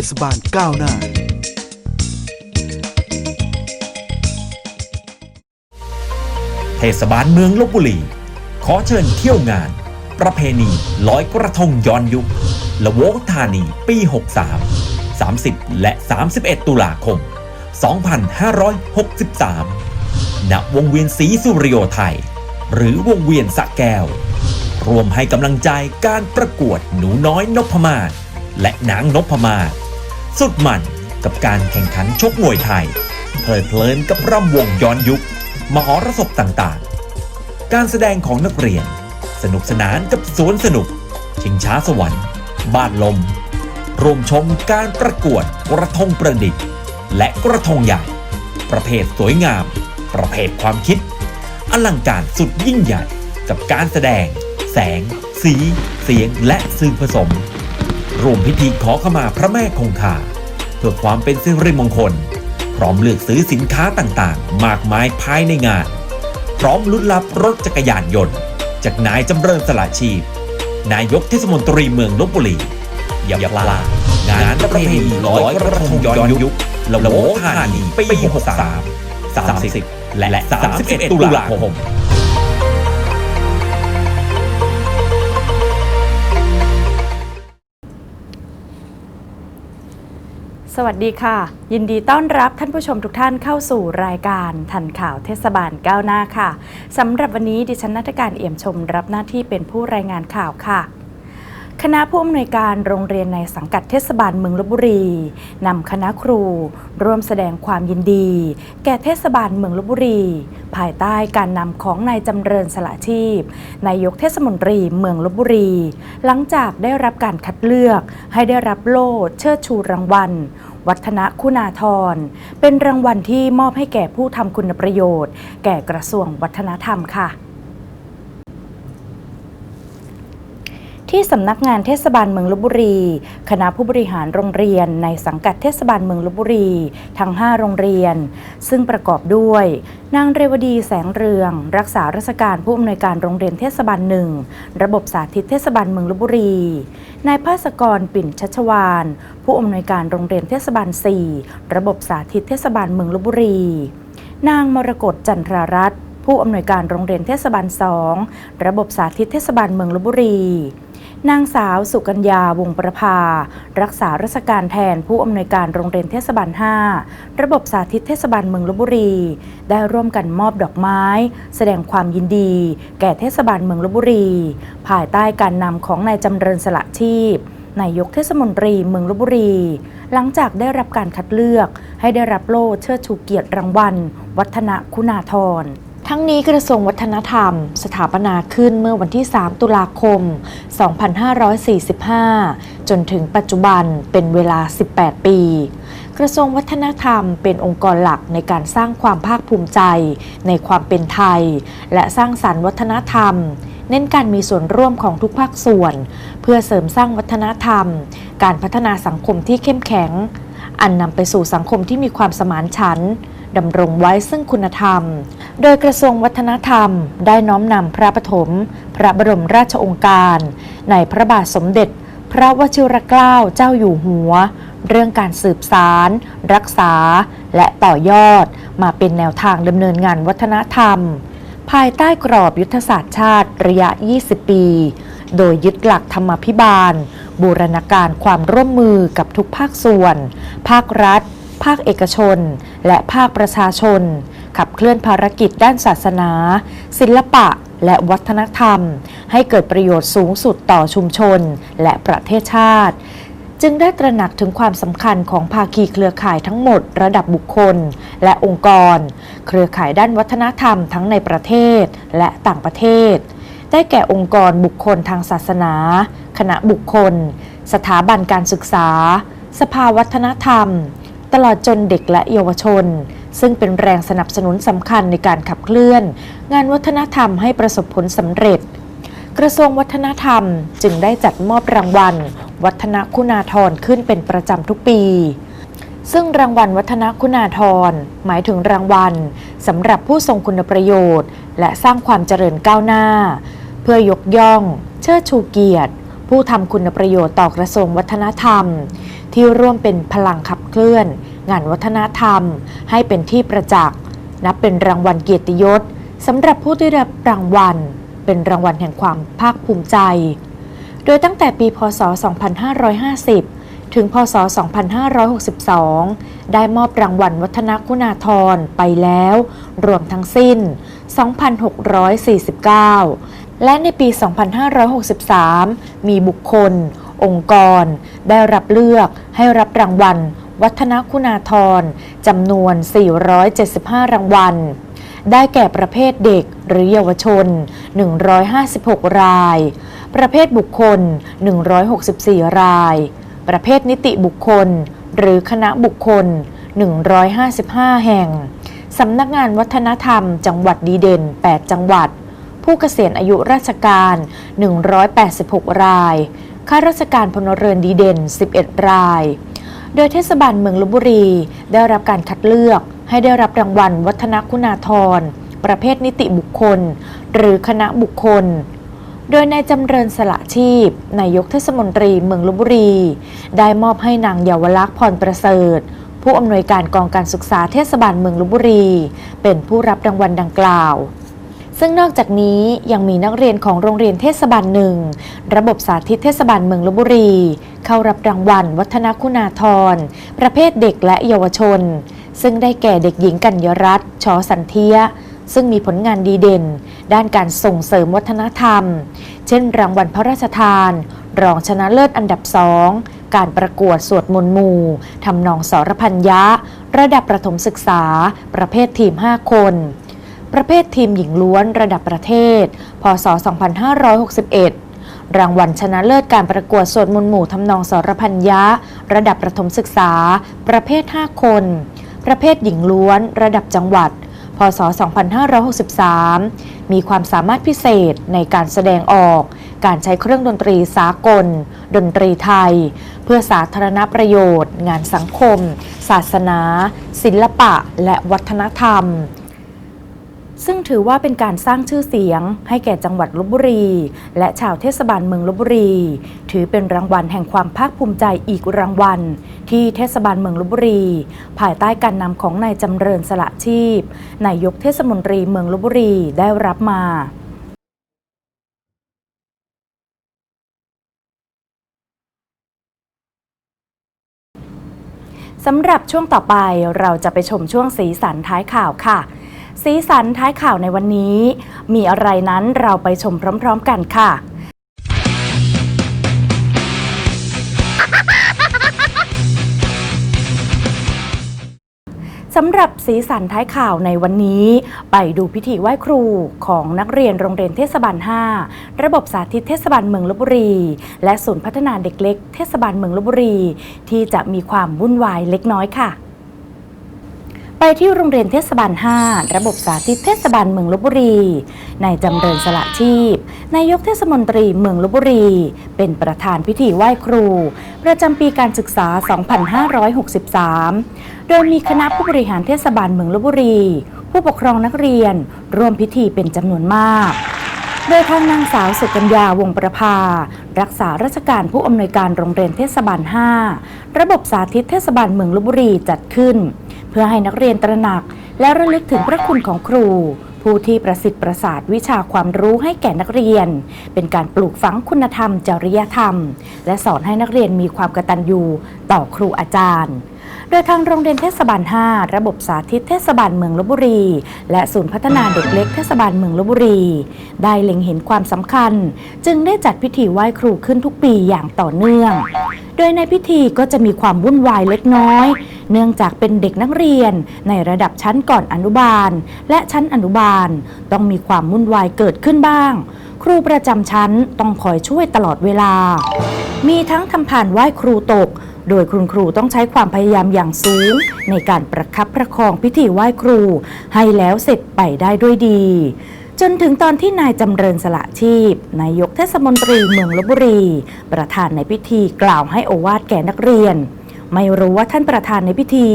เทศบาลก้าวหน้า เทศบาลเมืองลบบุรี ขอเชิญเที่ยวงาน ประเพณีลอยกระทงย้อนยุคละโวธานีปี 63 30 และ 31 ตุลาคม 2563 ณ วงเวียนศรีสุริโยไทย หรือวงเวียนสะแก้ว รวมให้กำลังใจการประกวดหนูน้อยนพมาศและนางนพมาศ สุดมันกับการแข่งขันชกมวยไทย เพลิดเพลินกับร่ำวงย้อนยุค มหรสพต่างๆ การแสดงของนักเรียน สนุกสนานกับสวนสนุก ชิงช้าสวรรค์ บ้านลม รวมชมการประกวดกระทงประดิษฐ์ และกระทงใหญ่ ประเภทสวยงาม ประเภทความคิด อลังการสุดยิ่งใหญ่กับการแสดง แสง สี เสียงและสื่อผสม รวมพิธีขอขมาพระแม่คงคาเพื่อความเป็นสิริมงคล พร้อมเลือกซื้อสินค้าต่างๆ มากมายภายในงาน พร้อมลุ้นรับรถจักรยานยนต์ จากนายจำเริญสละชีพ นายกเทศมนตรีเมืองลบบุรีอย่าพลาดงานประเพณีร้อยกระทงย้อนยุคละโวธานีปี 63 30 และ 31 ตุลาคม สวัสดีค่ะ ยินดีต้อนรับท่านผู้ชมทุกท่านเข้าสู่รายการทันข่าวเทศบาลก้าวหน้าค่ะสำหรับวันนี้ดิฉันนัทการเอี่ยมชมรับหน้าที่เป็นผู้รายงานข่าวค่ะ คณะผู้อำนวยการโรงเรียนในสังกัดเทศบาลเมืองลบบุรีนำคณะครู ร่วมแสดงความยินดี แก่เทศบาลเมืองลบบุรี ภายใต้การนำของนายจำเริญสละชีพนายกเทศมนตรีเมืองลบบุรี หลังจากได้รับการคัดเลือกให้ได้รับโล่เชิดชูรางวัล วัฒนคุณาธร เป็นรางวัลที่มอบให้แก่ผู้ทำคุณประโยชน์ แก่กระทรวงวัฒนธรรมค่ะ ที่สำนักงานเทศบาลเมืองลบบุรี คณะผู้บริหารโรงเรียนในสังกัดเทศบาลเมืองลบบุรี ทั้ง 5 โรงเรียน ซึ่งประกอบด้วย นางเรวดีแสงเรือง รักษาราชการผู้อำนวยการโรงเรียนเทศบาลหนึ่งระบบสาธิตเทศบาลเมืองลบบุรี นายภาสกรปิ่นชัชวาน ผู้อำนวยการโรงเรียนเทศบาล 4 ระบบสาธิตเทศบาลเมืองลบบุรี นางมรกตจันทรารัตน์ผู้อำนวยการโรงเรียนเทศบาล 2 ระบบสาธิตเทศบาลเมืองลบบุรี นางสาวสุกัญญาวงประภา รักษาราชการแทนผู้อำนวยการโรงเรียนเทศบาล 5 ระบบสาธิตเทศบาลเมืองลบบุรี ได้ร่วมกันมอบดอกไม้ แสดงความยินดี แก่เทศบาลเมืองลบบุรี ภายใต้การนำของนายจำเริญสละชีพนายกเทศมนตรีเมืองลบบุรี หลังจากได้รับการคัดเลือกให้ได้รับโล่เชิดชูเกียรติรางวัล วัฒนคุณาธร ทั้งนี้กระทรวงวัฒนธรรม สถาปนาขึ้นเมื่อวันที่ 3 ตุลาคม 2545 จนถึงปัจจุบันเป็นเวลา 18 ปี กระทรวงวัฒนธรรมเป็นองค์กรหลักในการสร้างความภาคภูมิใจ ในความเป็นไทย และสร้างสรรค์วัฒนธรรม เน้นการมีส่วนร่วมของทุกภาคส่วน เพื่อเสริมสร้างวัฒนธรรม การพัฒนาสังคมที่เข้มแข็ง อันนำไปสู่สังคมที่มีความสมานฉันท์ ดำรงไว้ซึ่งคุณธรรม โดยกระทรวงวัฒนธรรม ได้น้อมนำพระปฐม พระบรมราชองค์การ ในพระบาทสมเด็จ พระวชิรเกล้าเจ้าอยู่หัว เรื่องการสืบสาร รักษา และต่อยอด มาเป็นแนวทางดำเนินงานวัฒนธรรม ภายใต้กรอบยุทธศาสตร์ชาติระยะ 20 ปี โดยยึดหลักธรรมาภิบาล บูรณาการความร่วมมือกับทุกภาคส่วน ภาครัฐ ภาคเอกชน และภาคประชาชน ขับเคลื่อนภารกิจด้านศาสนา ศิลปะ และวัฒนธรรม ให้เกิดประโยชน์สูงสุดต่อชุมชน และประเทศชาติจึงได้ตระหนักถึงความสำคัญของภาคีเครือข่ายทั้งหมดระดับบุคคล และองค์กร เครือข่ายด้านวัฒนธรรมทั้งในประเทศและต่างประเทศ ได้แก่องค์กรบุคคลทางศาสนา คณะบุคคล สถาบันการศึกษา สภาวัฒนธรรม ตลอดจนเด็กและเยาวชน ซึ่งเป็นแรงสนับสนุนสำคัญในการขับเคลื่อน งานวัฒนธรรมให้ประสบผลสำเร็จ กระทรวงวัฒนธรรมจึงได้จัดมอบรางวัล วัฒนคุณาธรขึ้นเป็นประจำทุกปีซึ่งรางวัลวัฒนคุณาธรหมายถึงรางวัลสำหรับผู้ทรงคุณประโยชน์ และสร้างความเจริญก้าวหน้า เพื่อยกย่อง เชิดชูเกียรติ ผู้ทำคุณประโยชน์ต่อกระทรวงวัฒนธรรม ที่ร่วมเป็นพลังขับเคลื่อน งานวัฒนธรรม ให้เป็นที่ประจักษ์นับเป็นรางวัลเกียรติยศสำหรับผู้ได้รับรางวัล เป็นรางวัลแห่งความภาคภูมิใจ โดยตั้งแต่ปีพศ 2550 ถึงพศ 2562 ได้มอบรางวัลวัฒนคุณาธรไปแล้ว รวมทั้งสิ้น 2,649 และในปี 2563 มีบุคคล องค์กร ได้รับเลือกให้รับรางวัล วัฒนคุณาธรจำนวน 475 รางวัล ได้แก่ประเภทเด็กหรือเยาวชน 156 ราย ประเภทบุคคล 164 ราย ประเภทนิติบุคคล หรือคณะบุคคล 155 แห่ง สำนักงานวัฒนธรรม จังหวัดดีเด่น 8 จังหวัด ผู้เกษียณอายุราชการ 186 ราย ข้าราชการพลเรือนดีเด่น 11 ราย โดยเทศบาลเมืองลบบุรี ได้รับการคัดเลือกให้ได้รับรางวัลวัฒนคุณาธร ประเภทนิติบุคคล หรือคณะบุคคล โดยนายจำเริญสละชีพ นายกเทศมนตรีเมืองลบบุรี ได้มอบให้นางเยาวลักษณ์พรประเสริฐผู้อำนวยการกองการศึกษาเทศบาลเมืองลบบุรี เป็นผู้รับรางวัลดังกล่าว ซึ่งนอกจากนี้ยังมีนักเรียนของโรงเรียนเทศบาลหนึ่ง ระบบสาธิตเทศบาลเมืองลบบุรี เข้ารับรางวัล วัฒนคุณาธร ประเภทเด็กและเยาวชน ซึ่งได้แก่เด็กหญิงกัญญรัตน์ชอสันเทียซึ่งมีผลงานดีเด่น ด้านการส่งเสริมวัฒนธรรม เช่น รางวัลพระราชทาน รองชนะเลิศอันดับสองการประกวดสวดมนต์หมู่ทำนองสรพัญญะ ระดับประถมศึกษา ประเภททีม 5 คน ประเภททีมหญิงล้วนระดับประเทศ พศ 2561 รางวัลชนะเลิศการประกวดสวดมนต์หมู่ทำนองสรพัญญะ ระดับประถมศึกษา ประเภท 5 คน ประเภทหญิงล้วน ระดับจังหวัด พศ 2563 มีความสามารถพิเศษในการแสดงออก การใช้เครื่องดนตรีสากล ดนตรีไทย เพื่อสาธารณประโยชน์ งานสังคม ศาสนา ศิลปะ และวัฒนธรรม ซึ่งถือว่าเป็นการสร้างชื่อเสียง ให้แก่จังหวัดลบบุรี และชาวเทศบาลเมืองลบบุรี ถือเป็นรางวัลแห่งความภาคภูมิใจอีกรางวัล ที่เทศบาลเมืองลบบุรี ภายใต้การนำของนายจำเริญสละชีพนายกเทศมนตรีเมืองลบบุรีได้รับมาสำหรับช่วงต่อไปเราจะไปชมช่วงสีสันท้ายข่าวค่ะ สีสันท้ายข่าวในวันนี้ มีอะไรนั้นเราไปชมพร้อม ๆ กันค่ะ สำหรับสีสันท้ายข่าวในวันนี้ ไปดูพิธีไหว้ครูของนักเรียนโรงเรียนเทศบาล 5 ระบบสาธิตเทศบาลเมืองลบบุรี และศูนย์พัฒนาเด็กเล็ก เทศบาลเมืองลบบุรี ที่จะมีความวุ่นวายเล็กน้อยค่ะ ไปที่โรงเรียนเทศบาล 5 ระบบสาธิตเทศบาลเมืองลบบุรี นายจำเริญสละชีพ นายกเทศมนตรีเมืองลบบุรี เป็นประธานพิธีไหว้ครู ประจำปีการศึกษา 2563 โดยมีคณะผู้บริหารเทศบาลเมืองลบบุรี ผู้ปกครองนักเรียน ร่วมพิธีเป็นจำนวนมากโดยทางนางสาวสุกัญญาวงประภา รักษาราชการผู้อำนวยการโรงเรียนเทศบาล 5 ระบบสาธิตเทศบาลเมืองลบบุรีจัดขึ้น เพื่อให้นักเรียนตระหนัก และระลึกถึงพระคุณของครู ผู้ที่ประสิทธิ์ประสาทวิชาความรู้ให้แก่นักเรียน เป็นการปลูกฝังคุณธรรม จริยธรรม และสอนให้นักเรียนมีความกตัญญูต่อครูอาจารย์ โดยทางโรงเรียนเทศบาล 5 ระบบสาธิตเทศบาลเมืองลบบุรี และศูนย์พัฒนาเด็กเล็กเทศบาลเมืองลบบุรี ได้เล็งเห็นความสำคัญ จึงได้จัดพิธีไหว้ครูขึ้นทุกปีอย่างต่อเนื่อง โดยในพิธีก็จะมีความวุ่นวายเล็กน้อย เนื่องจากเป็นเด็กนักเรียน ในระดับชั้นก่อนอนุบาล และชั้นอนุบาล ต้องมีความวุ่นวายเกิดขึ้นบ้าง ครูประจำชั้นต้องคอยช่วยตลอดเวลา มีทั้งทำผ่านไหว้ครูตก โดยคุณครูต้องใช้ความพยายามอย่างสูง ในการประคับประคองพิธีไหว้ครู ให้แล้วเสร็จไปได้ด้วยดี จนถึงตอนที่นายจำเริญสละชีพ นายกเทศมนตรีเมืองลบบุรี ประธานในพิธีกล่าวให้โอวาทแก่นักเรียนไม่รู้ว่าท่านประธานในพิธี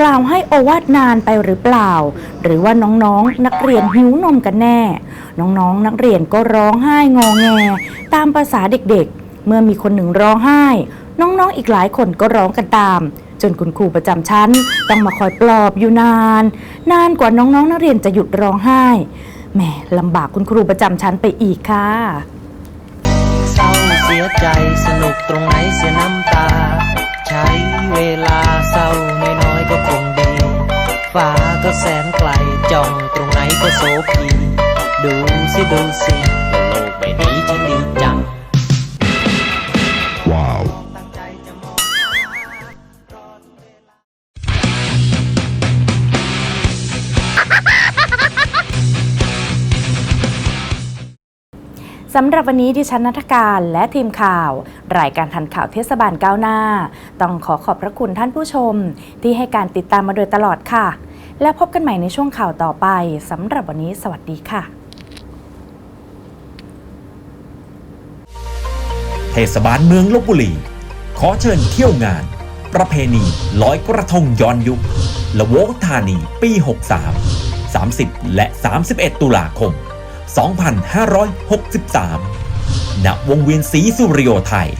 กล่าวให้โอวาทนานไปหรือเปล่า หรือว่าน้องๆนักเรียนหิวนมกันแน่ น้องๆนักเรียนก็ร้องไห้งอแง ตามภาษาเด็กๆ เมื่อมีคนหนึ่งร้องไห้ น้องๆอีกหลายคนก็ร้องกันตาม จนคุณครูประจำชั้น ต้องมาคอยปลอบอยู่นาน นานกว่าน้องๆนักเรียนจะหยุดร้องไห้แหมลำบากคุณครูประจำชั้นไปอีกค่ะเศร้าเสียใจสนุกตรงไหนเสียน้ำตา ใช้เวลาเศร้าน้อยๆก็คงดีฟ้าก็แสนไกลจ้องตรงไหนก็โสพีดูสิดูสิ สำหรับวันนี้ดิฉันนัทการและทีมข่าว รายการทันข่าวเทศบาลก้าวหน้า ต้องขอขอบพระคุณท่านผู้ชม ที่ให้การติดตามมาโดยตลอดค่ะ แล้วพบกันใหม่ในช่วงข่าวต่อไปสำหรับวันนี้สวัสดีค่ะ เทศบาลเมืองลบบุรี ขอเชิญเที่ยวงาน ประเพณีลอยกระทงย้อนยุคละโวธานีปี 63 30 และ 31 ตุลาคม 2563 ณ วงเวียนศรีสุริโยไทย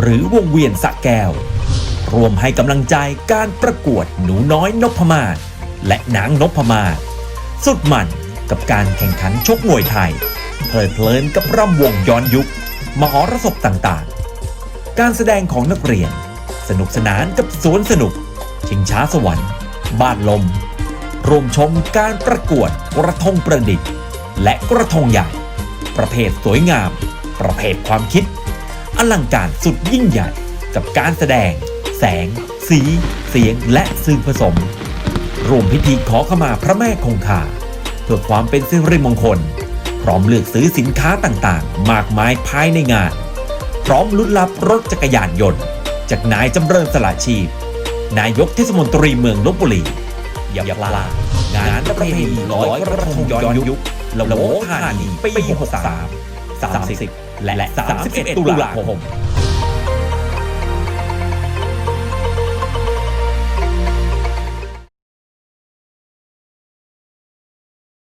หรือวงเวียนสะแก้ว รวมให้กำลังใจการประกวดหนูน้อยนพมาศและนางนพมาศสุดมันกับการแข่งขันชกมวยไทย เพลิดเพลินกับร่ำวงย้อนยุค มหรสพต่างๆ การแสดงของนักเรียน สนุกสนานกับสวนสนุก ชิงช้าสวรรค์ บ้านลม รวมชมการประกวดกระทงประดิษฐ์ และกระทงใหญ่ ประเภทสวยงาม ประเภทความคิด อลังการสุดยิ่งใหญ่ กับการแสดง แสง สี เสียงและสื่อผสมรวมพิธีขอขมาพระแม่คงคาเพื่อความเป็นสิริมงคล พร้อมเลือกซื้อสินค้าต่างๆ มากมายภายในงาน พร้อมลุ้นรับรถจักรยานยนต์ จากนายจำเริญสละชีพ นายกเทศมนตรีเมืองลบบุรีอย่าพลาดงานประเพณีร้อยกระทงย้อนยุค ละโวธานีปี63 30 และ 31 ตุลาคม